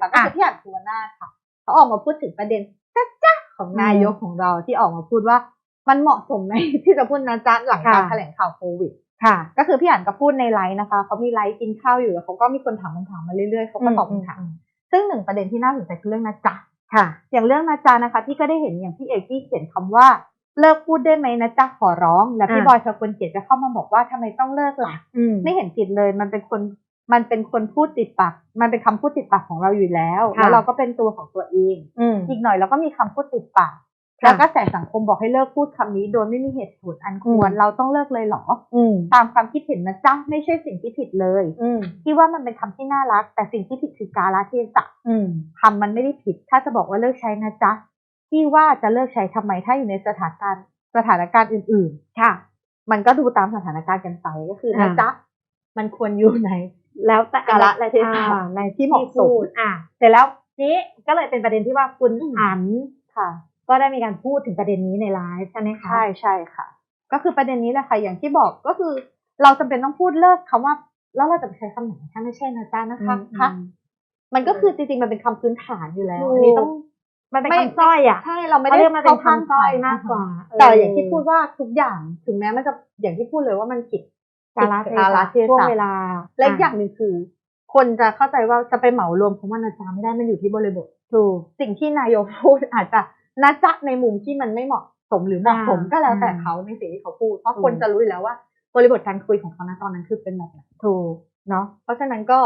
ค่ะก็คือพี่อ่านภูวนาถค่ะเขาออกมาพูดถึงประเด็นจ้าจ้าของนายกของเราที่ออกมาพูดว่ามันเหมาะสมไหมที่จะพูดนะจ๊ะหลังการค่ะแถลงข่าวโควิดค่ะ ก็คือพี่อ่านก็พูดในไลฟ์นะคะเขามีไลฟ์กินข้าวอยู่แล้วเขาก็มีคนถามคำถามมาเรื่อยๆเขาก็ตอบคำถามซึ่งหนึ่งประเด็นที่น่าสนใจคือเรื่องนะจ๊ะค่ะ อย่างเรื่องนะจ๊ะนะคะ ที่ก็ได้เห็นอย่างพี่เอกที่เขียนคำว่าเลิกพูดได้ไหมนะจ๊ะขอร้อง แล้วพี่อ่าบอยชาวคนเขียนจะเข้ามาบอกว่าทำไมต้องเลิกล่ะอืมไม่เห็นผิดเลยมันเป็นคน มันเป็นคนพูดติดปาก มันเป็นคำพูดติดปากของเราอยู่แล้วค่ะแล้วเราก็เป็นตัวของตัวเองอืมอีกหน่อยเราก็มีคำพูดติดปากค่ะแล้วก็แสสังคมบอกให้เลิกพูดคำนี้โดยไม่มีเหตุผลอันควรอืมเราต้องเลิกเลยเหรออืมตามความคิดเห็นนะจ๊ะไม่ใช่สิ่งที่ผิดเลยอืมที่ว่ามันเป็นคำที่น่ารัก แต่สิ่งที่ผิดคือกาลเทศะอืมคำมันไม่ได้ผิด ถ้าจะบอกว่าเลิกใช้นะจ๊ะ ที่ว่าจะเลิกใช้ทำไมถ้าอยู่ในสถานการณ์สถานการณ์อื่นค่ะๆมันก็ดูตามสถานการณ์กันไปก็คือนะอ่าจ๊ะ มันควรอยู่ใน แล้วแต่กาลและเทศะอ่าในที่เหมาะสมพูดอ่าเสร็จแล้วนี้ก็เลยเป็นประเด็นที่ว่าคุณอืมอันค่ะ ก็ได้มีการพูดถึงประเด็นนี้ในไลฟ์ใช่ไหมคะใช่ใช่ค่ะ ก็คือประเด็นนี้แหละค่ะอย่างที่บอกก็คือ เราจำเป็นต้องพูดเลิกคำว่า แล้วเราจะไปใช้คำไหนถ้าไม่ใช่นะจ๊ะนะคะอืมคะมันก็คือจริงๆมันเป็นคำพื้นฐานอยู่แล้วถูกอันนี้ต้องมันเป็นไม่คำสร้อยอะใช่เราไม่เขาได้เรียกมันเป็นข้างคำสร้อยมากกว่า แต่เอออย่างที่พูดว่าทุกอย่างถึงแม้มันจะอย่างที่พูดเลยว่ามันผิด กาลเทกาลศะเทศะช่วงเวลา และอีกอย่างหนึ่งคือ คนจะเข้าใจว่าจะไปเหมารวมคำว่านะจ๊ะไม่ได้มันอยู่ที่บริบทถูกสิ่งที่นายกพูดอาจจะนะจ๊ะในมุมที่มันไม่เหมาะสมหรือเหมาะสมอ่าก็แล้วแต่อืมเขาในสิ่งที่เขาพูดเพราะถูกคนจะรู้อยู่แล้วว่า บริบทการคุยของเขาณตอนนั้นคือเป็นแบบไหนถูกเนาะเพราะฉะนั้นก็